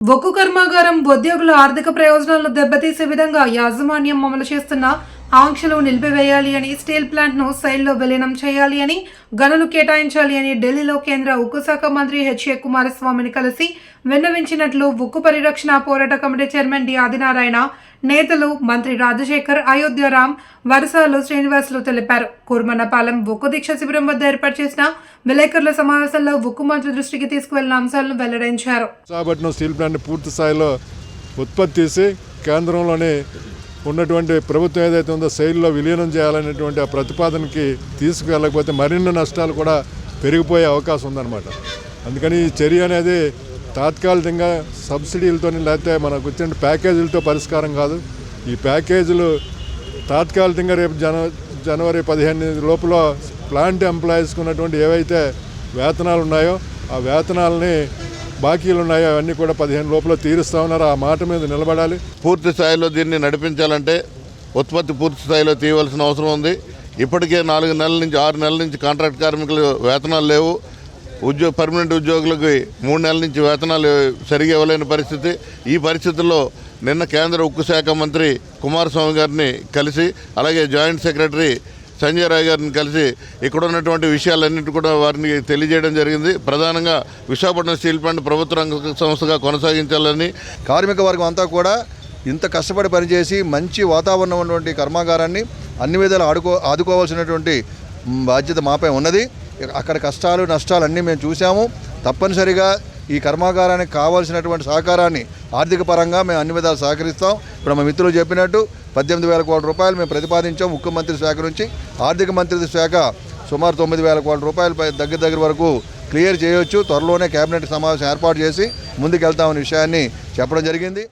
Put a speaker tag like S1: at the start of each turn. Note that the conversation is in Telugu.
S1: ఒక్కు కర్మాగారం ఉద్యోగుల ఆర్థిక ప్రయోజనాలను దెబ్బతీసే విధంగా యాజమాన్యం అమలు చేస్తున్న ఆంక్షలు నిలిపివేయాలి అని స్టీల్ ప్లాంట్ను సైల్లో విలీనం చేయాలి అని గనులు కేటాయించాలి అని ఢిల్లీలో కేంద్ర ఉక్కు శాఖ మంత్రి హెచ్ఏ కుమారస్వామిని కలిసి విన్నవించినట్లు ఉక్కు పరిరక్షణ పోరాట కమిటీ చైర్మన్ డి ఆదినారాయణ నేతలు మంత్రి రాజశేఖర్ అయోధ్యరామ్ వరసాలు శ్రీనివాసులు తెలిపారు. కూర్మన్నపాలెం ఉక్కు దీక్ష శిబిరం వద్ద ఏర్పాటు చేసిన విలేకరుల సమావేశంలో ఉక్కు మంత్రి దృష్టికి తీసుకువెళ్ళిన అంశాలను వెల్లడించారు.
S2: స్టీల్ ప్లాంట్ పూర్తి స్థాయిలో ఉత్పత్తి చేసి కేంద్రంలోనే ఉన్నటువంటి ప్రభుత్వం ఏదైతే ఉందో శైలిలో విలీనం చేయాలనేటువంటి ఆ ప్రతిపాదనకి తీసుకువెళ్ళకపోతే మరిన్ని నష్టాలు కూడా పెరిగిపోయే అవకాశం ఉందన్నమాట. అందుకని ఈ చర్య అనేది తాత్కాలికంగా సబ్సిడీలతో లేకపోతే మనకు వచ్చిన ప్యాకేజీలతో పరిష్కారం కాదు. ఈ ప్యాకేజీలు తాత్కాలికంగా రేపు జన జనవరి పదిహేను లోపల ప్లాంట్ ఎంప్లాయీస్కి ఉన్నటువంటి ఏవైతే వేతనాలు ఉన్నాయో ఆ వేతనాలని బాకీలు ఉన్నాయో అవన్నీ కూడా పదిహేను లోపల తీరుస్తా ఉన్నారు. ఆ మాట మీద నిలబడాలి.
S3: పూర్తి స్థాయిలో దీన్ని నడిపించాలంటే ఉత్పత్తి పూర్తి స్థాయిలో తీయవలసిన అవసరం ఉంది. ఇప్పటికే నాలుగు నెలల నుంచి ఆరు నెలల నుంచి కాంట్రాక్ట్ కార్మికులు వేతనాలు లేవు. ఉద్యోగ పర్మనెంట్ ఉద్యోగులకి మూడు నెలల నుంచి వేతనాలు సరిగా ఇవ్వలేని పరిస్థితి. ఈ పరిస్థితుల్లో నిన్న కేంద్ర ఉక్కు శాఖ మంత్రి కుమారస్వామి గారిని కలిసి అలాగే జాయింట్ సెక్రటరీ సంజయ్ రాయ్ గారిని కలిసి ఇక్కడ ఉన్నటువంటి విషయాలన్నింటి కూడా వారిని తెలియజేయడం జరిగింది. ప్రధానంగా విశాఖపట్నం స్టీల్ ప్లాంట్ ప్రభుత్వ రంగ సంస్థగా కొనసాగించాలని
S4: కార్మిక వర్గం అంతా కూడా ఇంత కష్టపడి పనిచేసి మంచి వాతావరణం ఉన్నటువంటి కర్మాగారాన్ని అన్ని విధాలు ఆడుకో ఆదుకోవాల్సినటువంటి బాధ్యత మాపై ఉన్నది. అక్కడ కష్టాలు నష్టాలు అన్నీ మేము చూసాము తప్పనిసరిగా ఈ కర్మాగారానికి కావాల్సినటువంటి సహకారాన్ని ఆర్థిక పరంగా మేము అన్ని విధాలు సహకరిస్తాం. ఇప్పుడు మా మిత్రులు చెప్పినట్టు పద్దెనిమిది వేల కోట్ల రూపాయలు మేము ప్రతిపాదించాం. ముఖ్యమంత్రి శాఖ నుంచి ఆర్థిక మంత్రిత్వ శాఖ సుమారు తొమ్మిది వేల కోట్ల రూపాయలు దగ్గర దగ్గర వరకు క్లియర్ చేయొచ్చు. త్వరలోనే కేబినెట్ సమావేశం ఏర్పాటు చేసి ముందుకెళ్తామనే విషయాన్ని చెప్పడం జరిగింది.